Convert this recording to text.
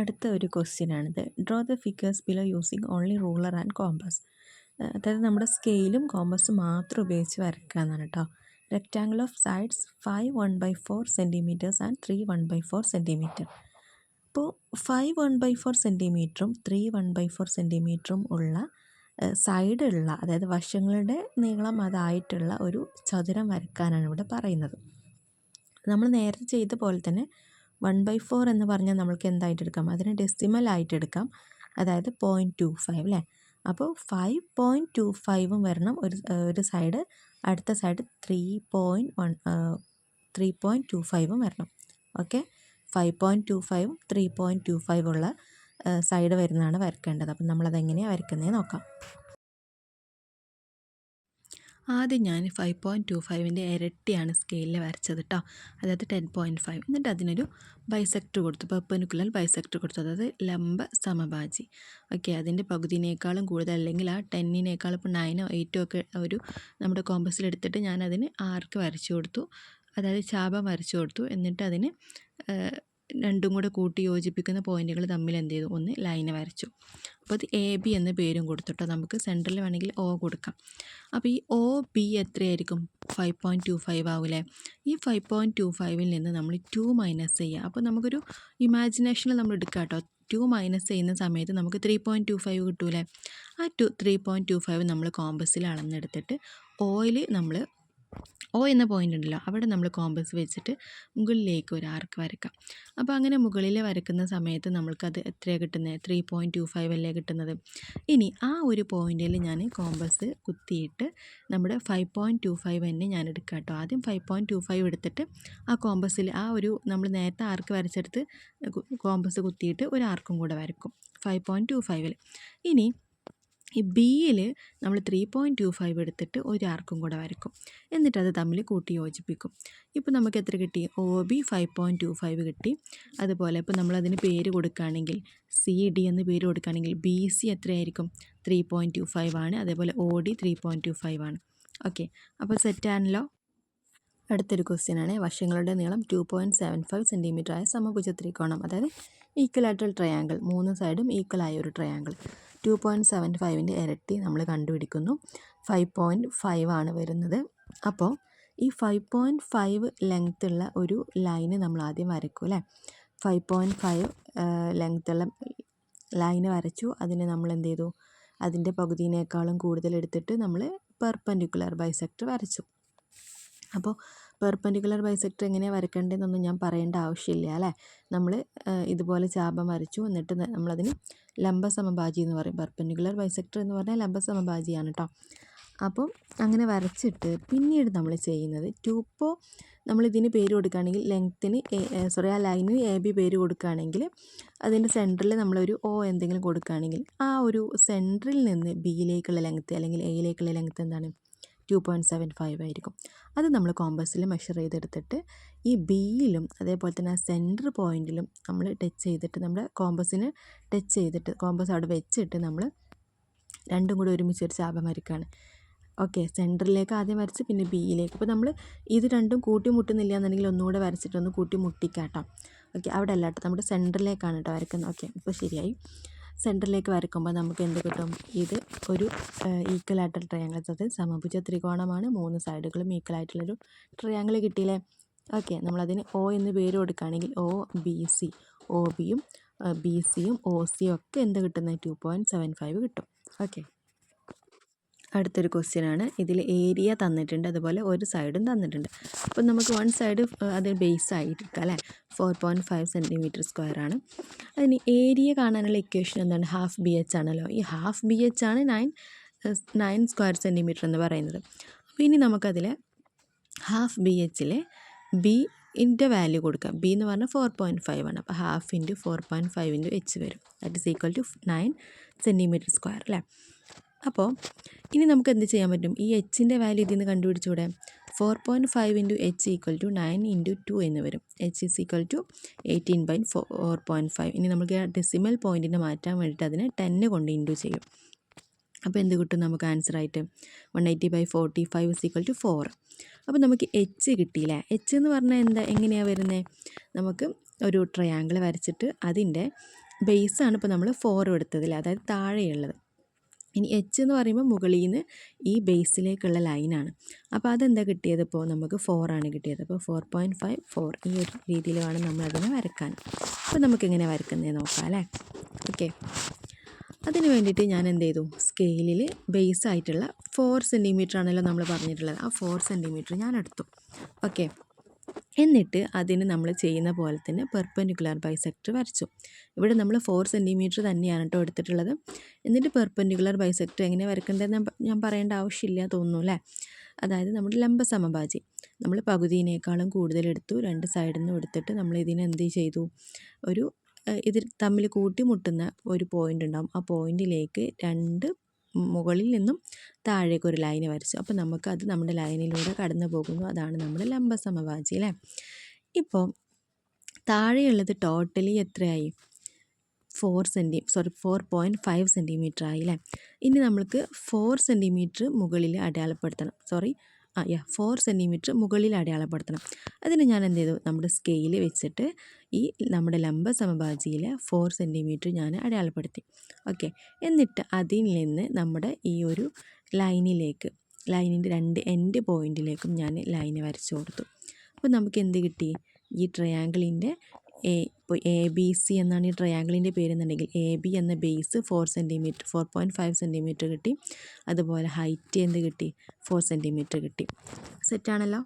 അടുത്ത ഒരു ക്വസ്റ്റ്യനാണിത്. Draw the figures below using only ruler and compass അതായത് നമ്മുടെ സ്കെയിലും കോമ്പസും മാത്രം ഉപയോഗിച്ച് വരയ്ക്കുക എന്നാണ് കേട്ടോ rectangle of sides five one by four centimetres and three one by four centimetre അപ്പോൾ ഫൈവ് വൺ ബൈ ഫോർ സെന്റിമീറ്ററും ത്രീ വൺ ബൈ ഫോർ സെന്റിമീറ്ററും ഉള്ള സൈഡുള്ള അതായത് വശങ്ങളുടെ നീളം അതായിട്ടുള്ള ഒരു ചതുരം വരയ്ക്കാനാണ് ഇവിടെ പറയുന്നത്. നമ്മൾ നേരത്തെ ചെയ്ത പോലെ തന്നെ വൺ ബൈ ഫോർ എന്ന് പറഞ്ഞാൽ നമ്മൾക്ക് എന്തായിട്ട് എടുക്കാം? അതിനെ ഡെസിമൽ ആയിട്ട് എടുക്കാം. അതായത് പോയിന്റ് ടു ഫൈവ് അല്ലേ അപ്പോൾ ഫൈവ് പോയിന്റ് ടു ഫൈവും വരണം. ഒരു ഒരു സൈഡ് അടുത്ത side three point one three point two ഫൈവും വരണം. ഓക്കെ ഫൈവ് പോയിന്റ് ടു ഫൈവും ത്രീ പോയിന്റ് ടു ഫൈവ് ഉള്ള സൈഡ് വരുന്നതാണ് വരയ്ക്കേണ്ടത് അപ്പം നമ്മളതെങ്ങനെയാണ് വരയ്ക്കുന്നത് നോക്കാം. ആദ്യം ഞാൻ ഫൈവ് പോയിന്റ് ടു ഫൈവിന്റെ ഇരട്ടിയാണ് സ്കെയിലിൽ വരച്ചത് കേട്ടോ അതായത് ടെൻ പോയിന്റ് ഫൈവ് എന്നിട്ട് അതിനൊരു ബൈസെക്ടർ കൊടുത്തു. പെർപ്പനിക്കുലർ ബൈസെക്ടർ കൊടുത്തു. അതായത് ലംബ സമഭാജി. ഓക്കെ അതിന്റെ പകുതിനേക്കാളും കൂടുതൽ അല്ലെങ്കിൽ ആ ടെന്നിനേക്കാളും ഇപ്പോൾ നയനോ എയ്റ്റോ ഒക്കെ ഒരു നമ്മുടെ കോമ്പസിൽ എടുത്തിട്ട് ഞാൻ അതിന് ആർക്ക് വരച്ചു കൊടുത്തു. അതായത് ചാപം വരച്ചു കൊടുത്തു. എന്നിട്ട് അതിന് രണ്ടും കൂടെ കൂട്ടി യോജിപ്പിക്കുന്ന പോയിന്റുകൾ തമ്മിൽ എന്ത് ചെയ്തു? ഒന്ന് ലൈന് വരച്ചു. അപ്പോൾ അത് എ ബി എന്ന പേരും കൊടുത്തിട്ടോ നമുക്ക് സെന്ററിൽ വേണമെങ്കിൽ ഒ കൊടുക്കാം. അപ്പോൾ ഈ ഒ ബി എത്രയായിരിക്കും? ഫൈവ് പോയിന്റ് ടു ഫൈവ് ആവില്ലേ ഈ ഫൈവ് പോയിന്റ് ടു ഫൈവിൽ നിന്ന് നമ്മൾ ടു മൈനസ് ചെയ്യുക. അപ്പോൾ നമുക്കൊരു ഇമാജിനേഷനിൽ നമ്മൾ എടുക്കുക കേട്ടോ ടു മൈനസ് ചെയ്യുന്ന സമയത്ത് നമുക്ക് ത്രീ പോയിന്റ് ടു ഫൈവ് കിട്ടൂലേ? ആ two three point two five നമ്മൾ കോമ്പസിൽ അളന്നെടുത്തിട്ട് ഓയിൽ നമ്മൾ ഒ എന്ന പോയിന്റ് ഉണ്ടല്ലോ. അവിടെ നമ്മൾ കോമ്പസ് വെച്ചിട്ട് മുകളിലേക്ക് ഒരു ആർക്ക് വരക്കാം. അപ്പോൾ അങ്ങനെ മുകളിൽ വരക്കുന്ന സമയത്ത് നമ്മൾക്കത് എത്രയാണ് കിട്ടുന്നത് ത്രീ പോയിന്റ് ടു ഫൈവ് അല്ലേ കിട്ടുന്നത്? ഇനി ആ ഒരു പോയിന്റിൽ ഞാൻ കോമ്പസ് കുത്തിയിട്ട് നമ്മുടെ ഫൈവ് പോയിന്റ് ടു ഫൈവ് തന്നെ ഞാൻ എടുക്കാം കേട്ടോ ആദ്യം ഫൈവ് പോയിന്റ് ടു ഫൈവ് എടുത്തിട്ട് ആ കോമ്പസിൽ ആ ഒരു നമ്മൾ നേരത്തെ ആർക്ക് വരച്ചെടുത്ത് കോമ്പസ് കുത്തിയിട്ട് ഒരു ആർക്കും കൂടെ വരക്കും. ഫൈവ് പോയിന്റ് ടു ഫൈവിൽ ഇനി ഈ ബിയിൽ നമ്മൾ ത്രീ പോയിന്റ് ടു ഫൈവ് എടുത്തിട്ട് ഒരു ആർക്കും കൂടെ വരക്കും എന്നിട്ട് അത് തമ്മിൽ കൂട്ടി യോജിപ്പിക്കും. ഇപ്പോൾ നമുക്ക് എത്ര കിട്ടി? O B five point two five കിട്ടി. അതുപോലെ ഇപ്പോൾ നമ്മളതിന് പേര് കൊടുക്കുകയാണെങ്കിൽ സി ഡി എന്ന് പേര് കൊടുക്കുകയാണെങ്കിൽ ബി സി എത്രയായിരിക്കും? ത്രീ പോയിന്റ് ടു ഫൈവ് ആണ്. അതേപോലെ O D three point two five ആണ്. ഓക്കെ അപ്പോൾ സെറ്റാണല്ലോ അടുത്തൊരു ക്വസ്റ്റ്യൻ ആണ്. വശങ്ങളുടെ നീളം two point seven five centimetre ആയ സമഭുജ ത്രികോണം. അതായത് ഈക്വലായിട്ടുള്ള ട്രയാങ്കിൾ മൂന്ന് സൈഡും ഈക്വലായ ഒരു ട്രയാങ്കിൾ ടു പോയിന്റ് സെവൻ ഫൈവിന്റെ ഇരട്ടി നമ്മൾ കണ്ടുപിടിക്കുന്നു. ഫൈവ് പോയിന്റ് ഫൈവ് ആണ് വരുന്നത്. അപ്പോൾ ഈ ഫൈവ് പോയിന്റ് ഫൈവ് ലെങ്ത്തുള്ള ഒരു ലൈന് നമ്മൾ ആദ്യം വരയ്ക്കും അല്ലേ? ഫൈവ് പോയിന്റ് ഫൈവ് ലെങ്ത്തുള്ള ലൈന് വരച്ചു. അതിന് നമ്മൾ എന്ത് ചെയ്തു? അതിന്റെ പകുതിനേക്കാളും കൂടുതൽ എടുത്തിട്ട് നമ്മൾ പെർപ്പൻഡിക്കുലർ ബൈസെക്ടർ വരച്ചു. അപ്പോൾ പെർപ്പൻഡിക്കുലർ ബൈസെക്ടർ എങ്ങനെയാണ് വരയ്ക്കേണ്ടതെന്നൊന്നും ഞാൻ പറയേണ്ട ആവശ്യമില്ല അല്ലേ? നമ്മൾ ഇതുപോലെ ചാപം വരച്ചു എന്നിട്ട് നമ്മളതിന് ലംബ സമഭാജി എന്ന് പറയും. പെർപ്പൻഡിക്കുലർ ബൈസെക്ടർ എന്ന് പറഞ്ഞാൽ ലംബ സമഭാജിയാണ് കേട്ടോ അപ്പം അങ്ങനെ വരച്ചിട്ട് പിന്നീട് നമ്മൾ ചെയ്യുന്നത് ടൂപ്പോ നമ്മളിതിന് പേര് കൊടുക്കുകയാണെങ്കിൽ ലെങ്ത്തിന് സോറി ആ ലൈനിന് എ ബി പേര് കൊടുക്കുകയാണെങ്കിൽ അതിന്റെ സെന്ററിൽ നമ്മളൊരു ഒ എന്തെങ്കിലും കൊടുക്കുകയാണെങ്കിൽ ആ ഒരു സെന്ററിൽ നിന്ന് ബിയിലേക്കുള്ള ലെങ്ത്ത് അല്ലെങ്കിൽ എയിലേക്കുള്ള ലെങ്ത്ത് എന്താണ്? ടു പോയിന്റ് സെവൻ ഫൈവ് ആയിരിക്കും. അത് നമ്മൾ കോമ്പസിൽ മെഷർ ചെയ്തെടുത്തിട്ട് ഈ ബിയിലും അതേപോലെ തന്നെ ആ സെന്റർ പോയിന്റിലും നമ്മൾ ടച്ച് ചെയ്തിട്ട് നമ്മൾ കോമ്പസിന് ടച്ച് ചെയ്തിട്ട് കോമ്പസ് അവിടെ വെച്ചിട്ട് നമ്മൾ രണ്ടും കൂടി ഒരുമിച്ച് ഒരു ചാപം വരയ്ക്കുകയാണ്. ഓക്കെ സെന്ററിലേക്ക് ആദ്യം വരച്ച് പിന്നെ ബിയിലേക്ക് അപ്പോൾ നമ്മൾ ഇത് രണ്ടും കൂട്ടി മുട്ടുന്നില്ല എന്നുണ്ടെങ്കിൽ ഒന്നുകൂടെ വരച്ചിട്ടൊന്ന് കൂട്ടി മുട്ടിക്കാട്ടോ ഓക്കെ അവിടെ അല്ല കേട്ടോ നമ്മുടെ സെന്ററിലേക്കാണ് കേട്ടോ വരയ്ക്കുന്നത്. ഓക്കെ ഇപ്പോൾ ശരിയായി. സെന്ററിലേക്ക് വരക്കുമ്പോൾ നമുക്ക് എന്ത് കിട്ടും? ഇത് ഒരു ഈക്വൽ ആയിട്ടുള്ള ട്രയാങ്കിൾ അതായത് സമഭുജ ത്രികോണമാണ്. മൂന്ന് സൈഡുകളും ഈക്വൽ ആയിട്ടുള്ളൊരു ട്രയാങ്കിൾ കിട്ടിയില്ലേ? ഓക്കെ നമ്മളതിന് ഒ എന്ന് പേര് കൊടുക്കുകയാണെങ്കിൽ ഒ ബി സി ഒ ബിയും ബി സിയും ഒ സിയും ഒക്കെ എന്ത് കിട്ടുന്നത് ടു പോയിന്റ് സെവൻ ഫൈവ് കിട്ടും. ഓക്കെ അടുത്തൊരു ക്വസ്റ്റ്യൻ ആണ് ഇതിൽ ഏരിയ തന്നിട്ടുണ്ട് അതുപോലെ ഒരു സൈഡും തന്നിട്ടുണ്ട്. അപ്പോൾ നമുക്ക് വൺ സൈഡ് അത് ബേസ് ആയിട്ടിരിക്കുക അല്ലേ? Four point five centimetre square ആണ്. അതിന് ഏരിയ കാണാനുള്ള ഇക്വേഷൻ എന്താണ്? ഹാഫ് ബി എച്ച് ആണല്ലോ. ഈ ഹാഫ് ബി എച്ച് ആണ് നയൻ നയൻ സ്ക്വയർ സെന്റിമീറ്റർ എന്ന് പറയുന്നത്. അപ്പോൾ ഇനി നമുക്കതിൽ ഹാഫ് ബി എച്ചിലെ ബി ഇന്റെ വാല്യൂ കൊടുക്കാം. ബി എന്ന് പറഞ്ഞാൽ ഫോർ പോയിന്റ് ഫൈവ് ആണ്. അപ്പോൾ half into four point five into H വരും. That is equal to nine centimetre square അല്ലേ? അപ്പോൾ ഇനി നമുക്ക് എന്ത് ചെയ്യാൻ പറ്റും? ഈ എച്ചിന്റെ വാല്യൂ ഇതിൽ നിന്ന് കണ്ടുപിടിച്ചൂടെ? Four point five into H equal to nine into two എന്ന് വരും. H is equal to eighteen point four point five ഇനി നമുക്ക് ആ ഡെസിമൽ പോയിന്റിനെ മാറ്റാൻ വേണ്ടിയിട്ട് അതിനെ ടെന്ന് കൊണ്ട് ഇന്റു ചെയ്യും. അപ്പോൾ എന്ത് കിട്ടും നമുക്ക് ആൻസർ ആയിട്ട്? One eighty by forty five is equal to four അപ്പോൾ നമുക്ക് എച്ച് കിട്ടിയില്ലേ? എച്ച് എന്ന് പറഞ്ഞാൽ എന്താ? എങ്ങനെയാണ് വരുന്നത് നമുക്ക് ഒരു ട്രയാങ്കിൾ വരച്ചിട്ട് അതിന്റെ ബേസാണ് ഇപ്പോൾ നമ്മൾ ഫോർ എടുത്തതിൽ അതായത് താഴെയുള്ളത്. ഇനി എച്ച് എന്ന് പറയുമ്പോൾ മുകളിൽ നിന്ന് ഈ ബേസിലേക്കുള്ള ലൈനാണ് അപ്പോൾ അതെന്താ കിട്ടിയത് ഇപ്പോൾ നമുക്ക് ഫോറാണ് കിട്ടിയത്. അപ്പോൾ ഫോർ പോയിന്റ് ഫൈവ് ഫോർ ഈ ഒരു രീതിയിൽ വേണം നമ്മളതിനെ വരക്കാൻ. അപ്പോൾ നമുക്കെങ്ങനെ വരക്കുന്നത് നോക്കാം അല്ലേ? ഓക്കെ അതിന് വേണ്ടിയിട്ട് ഞാൻ എന്ത് ചെയ്തു സ്കെയിലിൽ ബേസ് ആയിട്ടുള്ള ഫോർ സെന്റിമീറ്റർ ആണല്ലോ നമ്മൾ പറഞ്ഞിട്ടുള്ളത്. ആ ഫോർ സെന്റിമീറ്റർ ഞാൻ എടുത്തു. ഓക്കെ എന്നിട്ട് അതിന് നമ്മൾ ചെയ്യുന്ന പോലെ തന്നെ പെർപ്പൻഡിക്കുലർ ബൈസെക്ടർ വരച്ചു. ഇവിടെ നമ്മൾ ഫോർ സെന്റിമീറ്റർ തന്നെയാണ് കേട്ടോ എടുത്തിട്ടുള്ളത്. എന്നിട്ട് പെർപ്പൻഡിക്കുലർ ബൈസെക്ടർ എങ്ങനെ വരക്കേണ്ടതെന്ന് ഞാൻ പറയേണ്ട ആവശ്യമില്ല തോന്നുന്നു അല്ലേ? അതായത് നമ്മുടെ ലംബ സമഭാജി നമ്മൾ പകുതിയിനേക്കാളും കൂടുതൽ എടുത്തു രണ്ട് സൈഡിൽ നിന്ന് എടുത്തിട്ട് നമ്മൾ ഇതിനെ എന്ത് ചെയ്തു? ഒരു ഇതിൽ ഇത് തമ്മിൽ കൂട്ടിമുട്ടുന്ന ഒരു പോയിന്റ് ഉണ്ടാകും ആ പോയിന്റിലേക്ക് രണ്ട് മുകളിൽ നിന്നും താഴേക്ക് ഒരു ലൈന് വരച്ചു. അപ്പോൾ നമുക്ക് അത് നമ്മുടെ ലൈനിലൂടെ കടന്നു പോകുന്നു. അതാണ് നമ്മുടെ ലംബ സമവാചി അല്ലേ? ഇപ്പോൾ താഴെയുള്ളത് ടോട്ടലി എത്രയായി? Four centi sorry four point five centimetre ആയി അല്ലേ? ഇനി നമ്മൾക്ക് ഫോർ സെന്റിമീറ്റർ മുകളിൽ അടയാളപ്പെടുത്തണം. സോറി ആ യാ ഫോർ സെന്റിമീറ്റർ മുകളിൽ അടയാളപ്പെടുത്തണം. അതിന് ഞാൻ എന്ത് ചെയ്തു? നമ്മുടെ സ്കെയിൽ വെച്ചിട്ട് ഈ നമ്മുടെ ലംബ സമഭാജിയിൽ ഫോർ സെന്റിമീറ്റർ ഞാൻ അടയാളപ്പെടുത്തി. ഓക്കെ എന്നിട്ട് അതിൽ നിന്ന് നമ്മുടെ ഈ ഒരു ലൈനിലേക്ക് ലൈനിന്റെ രണ്ട് എൻഡ് പോയിന്റിലേക്കും ഞാൻ ലൈന് വരച്ചു കൊടുത്തു. അപ്പോൾ നമുക്ക് എന്ത് കിട്ടി? ഈ ട്രയാങ്കിളിന്റെ എ ഇപ്പോൾ എ ബി സി എന്നാണ് ഈ ട്രയാങ്കിളിന്റെ പേരെന്നുണ്ടെങ്കിൽ എ ബി എന്ന base four centimetre four point five centimetre കിട്ടി. അതുപോലെ ഹൈറ്റ് എന്ത് കിട്ടി? ഫോർ സെന്റിമീറ്റർ കിട്ടി. സെറ്റാണല്ലോ